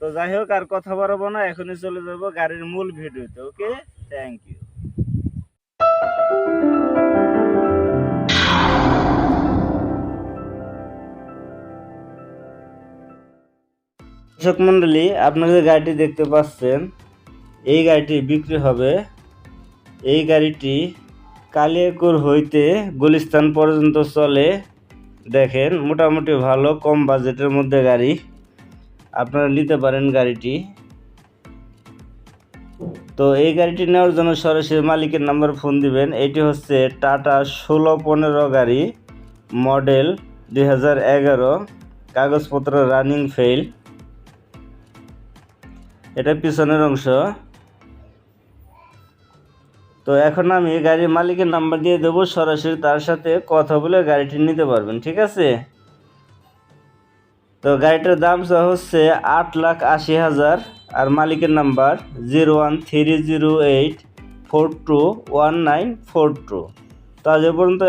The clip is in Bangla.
তো যাই হোক, আর কথা বাড়াবো না, এখনই চলে যাব গাড়ির মূল ভিডিওতে, ওকে? থ্যাংক ইউ দর্শক মন্ডলী আপনারা যে গাড়িটি দেখতে পাচ্ছেন, এই গাড়িটি বিক্রি হবে। এই গাড়িটি কালিয়াকুর হইতে গুলিস্তান পর্যন্ত চলে। দেখেন, মোটামুটি ভালো, কম বাজেটের মধ্যে গাড়ি। আপনারা নিতে পারেন গাড়িটি। তো এই গাড়িটি নেওয়ার জন্য সরাসরি মালিকের নাম্বার ফোন দিবেন। এটি হচ্ছে টাটা ষোলো পনেরো গাড়ি, মডেল দুই হাজার এগারো, কাগজপত্র রানিং ফেল এটা পিছনের অংশ। তো এখন আমি গাড়ির মালিকের নাম্বার দিয়ে দেবো, সরাসরি তার সাথে কথা বলে গাড়িটি নিতে পারবেন, ঠিক আছে? তো গাড়িটার দাম হচ্ছে আট লাখ আশি হাজার, আর মালিকের number zero one three zero eight four two one nine four two. তো আজ পর্যন্ত